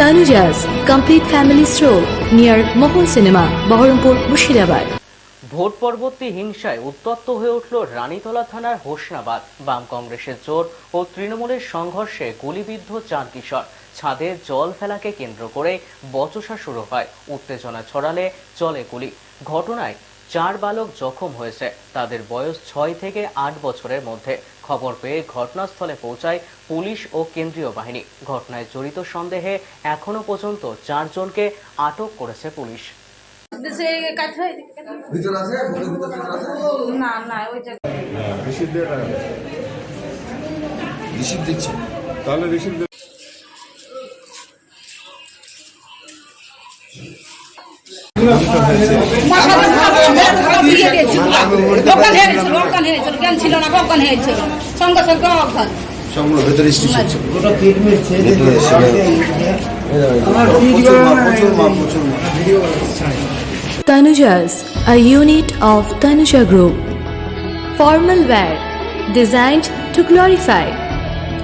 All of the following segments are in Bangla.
Tanuja's complete family stroll near Mohol Cinema, Baharampur, Mushirabad. ভোট পরবর্তী হিংসায় উত্তপ্ত হয়ে উঠল রানীতলা থানার হোসনাবাদ। বাম কংগ্রেসের জোর ও তৃণমূলের সংঘর্ষে গুলিবিদ্ধ চার কিশোর। ছাদে জল ফেলাকে কেন্দ্র করে বচসা শুরু হয়। উত্তেজনা ছড়ালে চলে গুলি। ঘটনায় চার বালক জখম হয়েছে। তাদের বয়স ছয় থেকে আট বছরের মধ্যে। খবর পেয়ে ঘটনাস্থলে পৌঁছায় পুলিশ ও কেন্দ্রীয় বাহিনী। ঘটনায় জড়িত সন্দেহে এখনও পর্যন্ত চারজনকে আটক করেছে পুলিশ। না না ওই তাহলে রিসিভ অজ্ঞান হয়েছিল অজ্ঞান হয়েছিল জ্ঞান ছিল না অজ্ঞান হয়েছিল সঙ্গে সঙ্গে অজ্ঞান সবগুলো ভেতরে স্টিচ হচ্ছে ভেতরে প্রচুর মাপ প্রচুর মাপ প্রচুর মাপ Tanuja's, a unit of Tanuja Group. Formal wear, designed to glorify.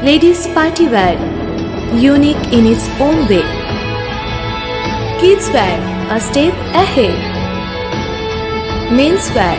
Ladies' party wear, unique in its own way. Kids wear, a step ahead. Men's wear,